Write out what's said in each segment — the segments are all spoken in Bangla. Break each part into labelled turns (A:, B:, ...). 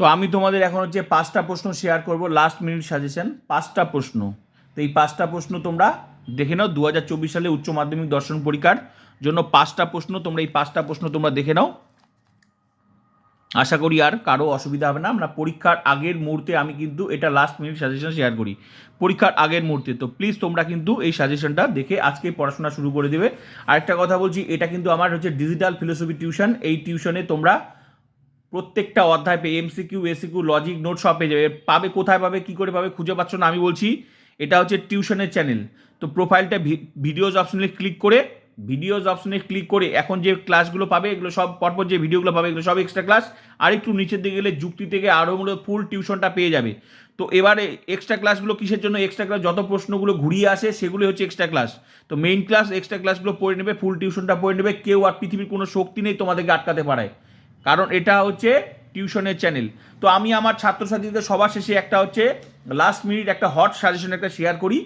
A: তো আমি তোমাদের এখন হচ্ছে পাঁচটা প্রশ্ন শেয়ার করব লাস্ট মিনিট সাজেশন পাঁচটা প্রশ্ন। তো এই পাঁচটা প্রশ্ন তোমরা দেখে নাও দু হাজার চব্বিশ সালে উচ্চ মাধ্যমিক দর্শন পরীক্ষার জন্য পাঁচটা প্রশ্ন, তোমরা এই পাঁচটা প্রশ্ন তোমরা দেখে নাও। আশা করি আর কারও অসুবিধা হবে না, আমরা পরীক্ষার আগের মুহূর্তে আমি কিন্তু এটা লাস্ট মিনিট সাজেশন শেয়ার করি। পরীক্ষার আগের মুহূর্তে, তো প্লিজ তোমরা কিন্তু এই সাজেশনটা দেখে আজকে পড়াশোনা শুরু করে দেবে। আরেকটা কথা বলছি, এটা কিন্তু আমার হচ্ছে ডিজিটাল ফিলোসফি টিউশন এই টিউশনে তোমরা প্রত্যেকটা অধ্যায় পেয়ে এমসিকিউ এসিকিউ লজিক নোট সব পেয়ে যাবে। পাবে কোথায় পাবে, কি করে পাবে খুঁজে পাচ্ছ না আমি বলছি, এটা হচ্ছে টিউশনের চ্যানেল তো প্রোফাইলটা ভিডিওজ অপশনে ক্লিক করে ভিডিওজ অপশনে ক্লিক করে এখন যে ক্লাসগুলো পাবে, এগুলো সব পরপর যে ভিডিওগুলো পাবে, এগুলো সব এক্সট্রা ক্লাস আর একটু নিচের দিকে গেলে যুক্তি থেকে আরও মূলত ফুল টিউশনটা পেয়ে যাবে। তো এবারে এক্সট্রা ক্লাসগুলো কিসের জন্য? এক্সট্রা ক্লাস যত প্রশ্নগুলো ঘুরিয়ে আসে সেগুলো হচ্ছে এক্সট্রা ক্লাস তো মেইন ক্লাস এক্সট্রা ক্লাসগুলো পড়ে নেবে ফুল টিউশনটা পড়ে নেবে। কেউ আর পৃথিবীর কোনো শক্তি নেই তোমাদেরকে আটকাতে পারায়। কারণ এটা হচ্ছে টিউশনের চ্যানেল। তো আমি আমার ছাত্রছাত্রীদের সবার শেষে একটা হচ্ছে লাস্ট মিনিট একটা হট সাজেশন একটা শেয়ার করি।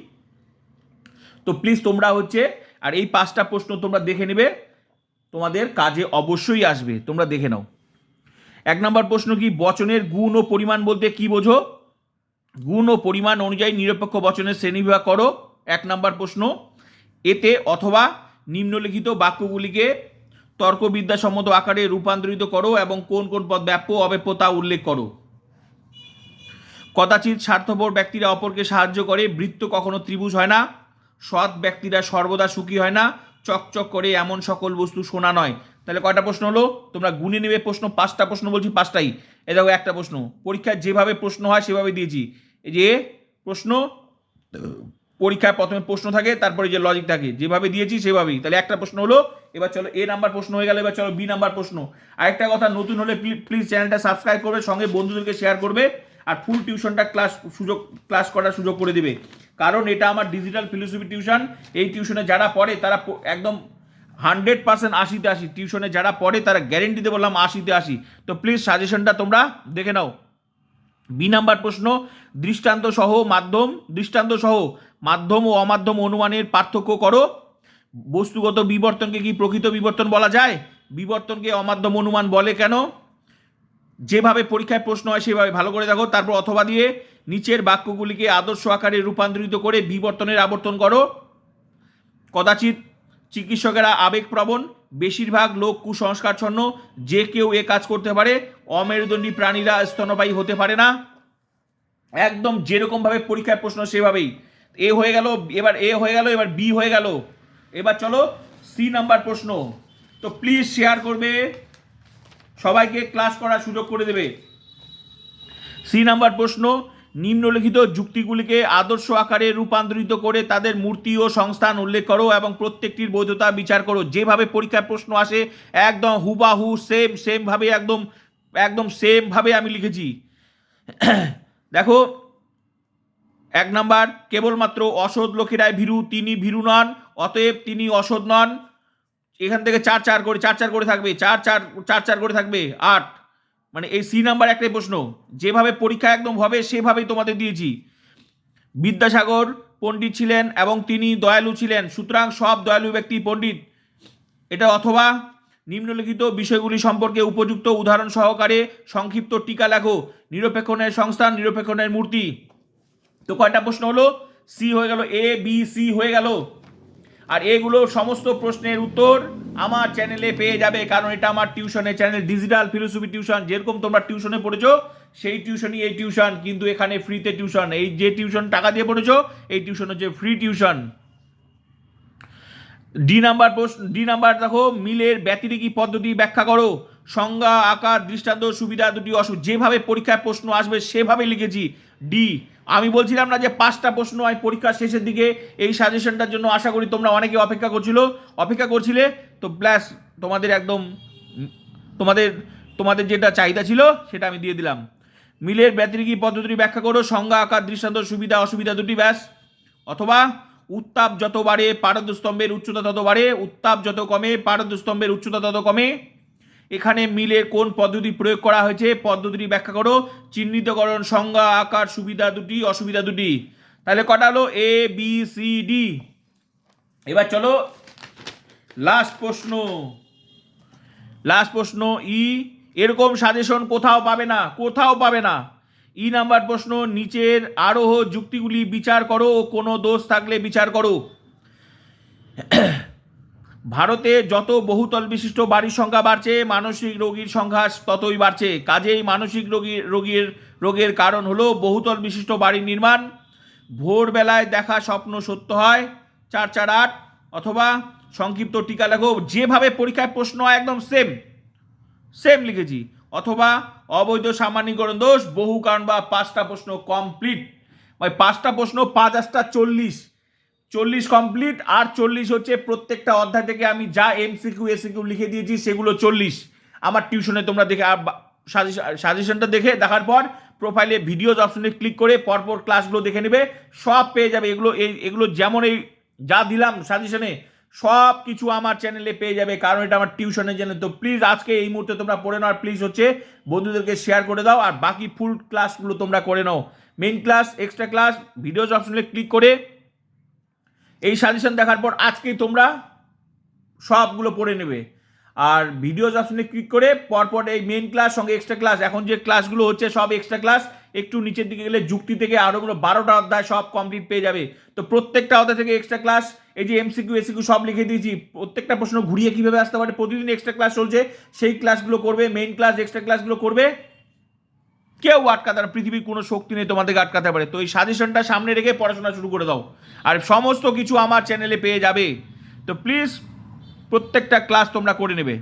A: তো প্লিজ তোমরা হচ্ছে, আর এই পাঁচটা প্রশ্ন তোমরা দেখে নেবে। তোমাদের কাজে অবশ্যই আসবে, তোমরা দেখে নাও। এক নম্বর প্রশ্ন কি, বচনের গুণ ও পরিমাণ বলতে কি বোঝো? গুণ ও পরিমাণ অনুযায়ী নিরপেক্ষ বচনের শ্রেণীবিভাগ করো, এক নম্বর প্রশ্ন। এতে অথবা নিম্নলিখিত বাক্যগুলিকে তর্কবিদ্যাসম্মত আকারে রূপান্তরিত করো এবং কোন কোন পদ ব্যাপ্য অব্যাপ্য তা উল্লেখ করো। কদাচিৎ স্বার্থপর ব্যক্তিরা অপরকে সাহায্য করে, বৃত্ত কখনো ত্রিভুজ হয় না, সৎ ব্যক্তিরা সর্বদা সুখী হয় না, চকচক করে এমন সকল বস্তু শোনা নয়। তাহলে কয়টা প্রশ্ন হলো? তোমরা গুনে নেবে প্রশ্ন, পাঁচটা প্রশ্ন বলছি, পাঁচটাই। এ দেখো একটা প্রশ্ন। পরীক্ষায় যেভাবে প্রশ্ন হয়, সেভাবে দিয়েছি। এই যে প্রশ্ন পরীক্ষায় প্রথমে প্রশ্ন থাকে, তারপরে যে লজিক থাকে। যেভাবে দিয়েছি সেভাবেই। তাহলে একটা প্রশ্ন হলো, এবার চলো এ নাম্বার প্রশ্ন হয়ে গেল, এবার চলো বি নাম্বার প্রশ্ন। আরেকটা কথা, নতুন হলে প্লিজ চ্যানেলটা সাবস্ক্রাইব করবে, সঙ্গে বন্ধুদেরকে শেয়ার করবে, আর ফুল টিউশনটা ক্লাস সুযোগ ক্লাস করার সুযোগ করে দেবে। কারণ এটা আমার ডিজিটাল ফিলোসফি টিউশন এই টিউশনে যারা পড়ে, তারা একদম হান্ড্রেড পার্সেন্ট আশিতে আশি টিউশনে যারা পড়ে, তারা গ্যারেন্টিতে বললাম আশিতে আশি তো প্লিজ সাজেশনটা তোমরা দেখে নাও। বি নাম্বার প্রশ্ন দৃষ্টান্ত সহ মাধ্যম দৃষ্টান্ত সহ মাধ্যম ও অমাধ্যম অনুমানের পার্থক্য করো। বস্তুগত বিবর্তনকে কি প্রকৃত বিবর্তন বলা যায়? বিবর্তনকে অমাধ্যম অনুমান বলে কেন? যেভাবে পরীক্ষায় প্রশ্ন হয়, সেভাবে ভালো করে দেখো। তারপর অথবা দিয়ে নিচের বাক্যগুলিকে আদর্শ আকারে রূপান্তরিত করে বিবর্তনের আবর্তন করো। কদাচিৎ চিকিৎসকেরা আবেগপ্রবণ, বেশিরভাগ লোক কুসংস্কারছন্ন যে কেউ এ কাজ করতে পারে, অমেরুদণ্ডী প্রাণীরা স্তনপায়ী হতে পারে না। একদম যেরকমভাবে পরীক্ষায় প্রশ্ন, সেভাবেই। এ হয়ে গেল, এবার এ হয়ে গেল, এবার বি হয়ে গেল। এবার চলো, সি নাম্বার প্রশ্ন। তো প্লিজ শেয়ার করবে। সবাইকে ক্লাস করার সুযোগ করে দেবে। সি নাম্বার প্রশ্ন নিম্নলিখিত যুক্তিগুলিকে আদর্শ আকারে রূপান্তরিত করে তাদের মূর্তি ও সংস্থান উল্লেখ করো এবং প্রত্যেকটির বৈধতা বিচার করো। যেভাবে পরীক্ষায় প্রশ্ন আসে, একদম হুবাহু সেম সেমভাবে একদম একদম সেমভাবে আমি লিখেছি। দেখো, এক নাম্বার, কেবলমাত্র অসৎ লোকেরাই ভীরু, তিনি ভীরু নন, অতএব তিনি অসৎ নন। এখান থেকে চার চার করে, চার চার করে থাকবে, চার চার চার চার করে থাকবে, আট। মানে এই সি নাম্বার একটাই প্রশ্ন, যেভাবে পরীক্ষা একদম হবে সেভাবেই তোমাদের দিয়েছি। বিদ্যাসাগর পণ্ডিত ছিলেন এবং তিনি দয়ালু ছিলেন, সুতরাং সব দয়ালু ব্যক্তি পণ্ডিত। এটা অথবা নিম্নলিখিত বিষয়গুলি সম্পর্কে উপযুক্ত উদাহরণ সহকারে সংক্ষিপ্ত টিকা লেখো। নিরপেক্ষণের সংস্থান, নিরপেক্ষণের মূর্তি। তো কয়টা প্রশ্ন হলো? সি হয়ে গেল এ বি সি হয়ে গেল। আর এগুলো সমস্ত প্রশ্নের উত্তর আমার চ্যানেলে পেয়ে যাবে, কারণ এটা আমার টিউশনের চ্যানেল ডিজিটাল ফিলোসফি টিউশন যেরকম তোমরা টিউশনে পড়েছো, সেই টিউশনই এই টিউশন কিন্তু এখানে ফ্রিতে টিউশন এই যে টিউশন টাকা দিয়ে পড়েছো, এই টিউশন হচ্ছে ফ্রি টিউশন ডি নাম্বার প্রশ্ন ডি নাম্বার দেখো, মিলের ব্যতিরিকী পদ্ধতি ব্যাখ্যা করো। সংজ্ঞা, আকার, দৃষ্টান্ত, সুবিধা দুটি অসুখ যেভাবে পরীক্ষায় প্রশ্ন আসবে সেভাবে লিখেছি। ডি আমি বলছিলাম না যে পাঁচটা প্রশ্ন হয় পরীক্ষার শেষের দিকে এই সাজেশনটার জন্য আশা করি তোমরা অনেকে অপেক্ষা করছিল। অপেক্ষা করছিলে, তো ব্লাস তোমাদের একদম, তোমাদের তোমাদের যেটা চাহিদা ছিল সেটা আমি দিয়ে দিলাম। মিলের ব্যতিরিকী পদ্ধতি ব্যাখ্যা করো, সংজ্ঞা, আকার, দৃষ্টান্ত, সুবিধা, অসুবিধা দুটি, ব্যাস। অথবা, উত্তাপ যত বাড়ে পারদস্তম্ভের উচ্চতা তত বাড়ে, উত্তাপ যত কমে পারদস্তম্ভের উচ্চতা তত কমে। এখানে মিলে কোন পদ্ধতি প্রয়োগ করা হয়েছে? পদ্ধতিটি ব্যাখ্যা করো। চিহ্নিতকরণ সংজ্ঞা, আকার, সুবিধা দুটি, অসুবিধা দুটি। তাহলে কটা হলো? এ বি সি ডি এবার চলো। লাস্ট প্রশ্ন। লাস্ট প্রশ্ন ই এরকম সাজেশন কোথাও পাবে না, কোথাও পাবে না। ই নাম্বার প্রশ্ন, নিচের আরোহ যুক্তিগুলি বিচার করো, কোনো দোষ থাকলে বিচার করো। ভারতে যত বহুতল বিশিষ্ট বাড়ির সংখ্যা বাড়ছে, মানসিক রোগীর সংখ্যা ততই বাড়ছে। কাজেই মানসিক রোগী, রোগীর, রোগের কারণ হলো বহুতল বিশিষ্ট বাড়ির নির্মাণ। ভোরবেলায় দেখা স্বপ্ন সত্য হয়, চার চার আট, অথবা সংক্ষিপ্ত টিকা লেখো, যেভাবে পরীক্ষায় প্রশ্ন হয় একদম সেম সেম লিখেছি। অথবা অবৈধ সামান্যীকরণ দোষ, বহু কারণ বা পাঁচটা প্রশ্ন কমপ্লিট মানে পাঁচটা প্রশ্ন, পাঁচ আটটা চল্লিশ। চল্লিশ কমপ্লিট আর চল্লিশ হচ্ছে প্রত্যেকটা অধ্যায় থেকে আমি যা এমসিকিউ এসিকিউ লিখে দিয়েছি সেগুলো চল্লিশ। আমার টিউশনে তোমরা দেখে সাজেশনটা দেখে দেখার পর প্রোফাইলে ভিডিওজ অপশনে ক্লিক করে পরপর ক্লাসগুলো দেখে নেবে। সব পেয়ে যাবে। এগুলো, এই, এগুলো যেমন এই যা দিলাম সাজেশনে সব কিছু আমার চ্যানেলে পেয়ে যাবে। কারণ এটা আমার টিউশনের জন্য। তো প্লিজ আজকে এই মুহূর্তে তোমরা পড়ে নাও আর প্লিজ হচ্ছে বন্ধুদেরকে শেয়ার করে দাও। আর বাকি ফুল ক্লাসগুলো তোমরা করে নাও। Main class extra class videos অপশনে ক্লিক করে এই সাজেশন দেখার পর আজকেই তোমরা সবগুলো পড়ে নেবে। আর ভিডিওস অপশনে ক্লিক করে পরপর এই মেন ক্লাস সঙ্গে এক্সট্রা ক্লাস এখন যে ক্লাসগুলো হচ্ছে সব এক্সট্রা ক্লাস একটু নিচের দিকে গেলে যুক্তি থেকে আরও গুলো বারোটা অধ্যায় সব কমপ্লিট পেয়ে যাবে। তো প্রত্যেকটা অধ্যায় থেকে এক্সট্রা ক্লাস এই যে এমসিকিউ এসিকিউ সব লিখে দিয়েছি, প্রত্যেকটা প্রশ্ন ঘুরিয়ে কীভাবে আসতে পারে, প্রতিদিন এক্সট্রা ক্লাস চলছে, সেই ক্লাসগুলো করবে মেইন ক্লাস এক্সট্রা ক্লাসগুলো করবে। কেউ আটকাতে না। পৃথিবীর কোনো শক্তি নেই তোমাদেরকে আটকাতে পারে। তো এই সাজেশনটা সামনে রেখে পড়াশোনা শুরু করে দাও। আর সমস্ত কিছু আমার চ্যানেলে পেয়ে যাবে। তো প্লিজ প্রত্যেকটা ক্লাস তোমরা করে নেবে।